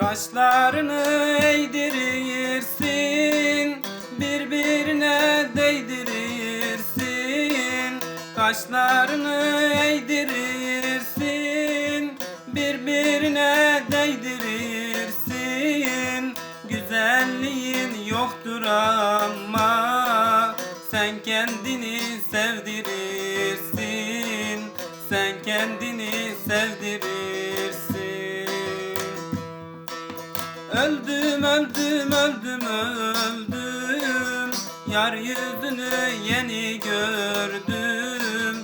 Kaşlarını eğdirirsin Birbirine değdirirsin Kaşlarını eğdirirsin Birbirine değdirirsin Güzelliğin yoktur ama Sen kendini sevdirirsin. Sen kendini sevdirirsin Öldüm öldüm öldüm öldüm. Yar yüzünü yeni gördüm.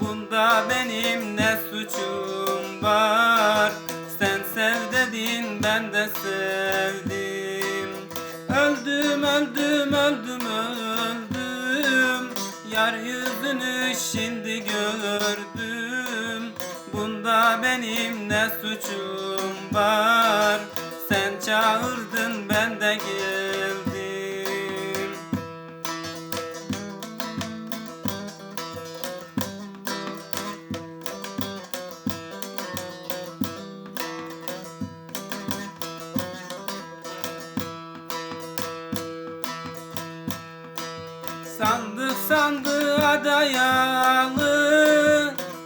Bunda benim ne suçum var? Sen sev dedin ben de sevdim. Öldüm öldüm öldüm öldüm. Yar yüzünü şimdi gördüm. Bunda benim ne suçum var çağırdın ben de geldim. Sandık sandığa dayalı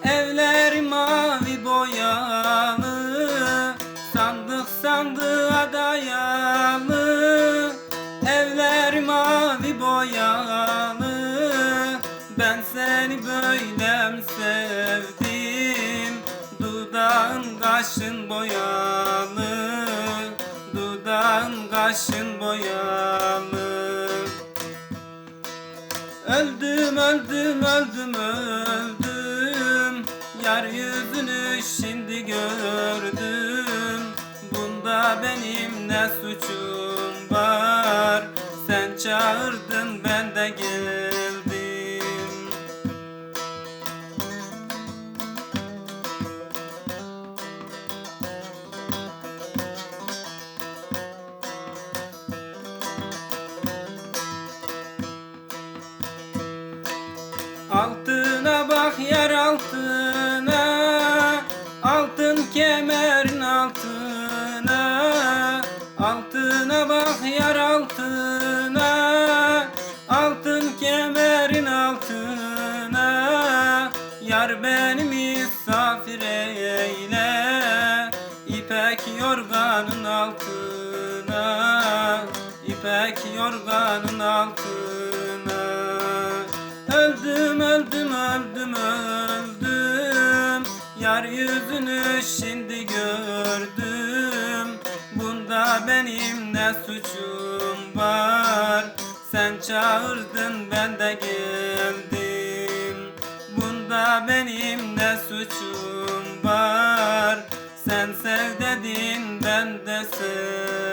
Evler mavi boyalı Sandık sandığa Ben seni böyle mi sevdim. Dudağın kaşın boyalı. Dudağın kaşın boyalı. Öldüm öldüm öldüm öldüm. Yar yüzünü şimdi gördüm. Bunda benim ne suçum var? Sen çağırdın ben de geldim Altına bak yer altına Altın kemerin altına. Altına bak yer altına Altın kemerin altına. Yar beni misafir eyle İpek yorganın altına. İpek yorganın altına öldüm öldüm. Yar yüzünü şimdi gördüm. Bunda benim ne suçum var? Sen çağırdın ben de geldim. Bunda benim ne suçum var? Sen sev dedin ben de sev.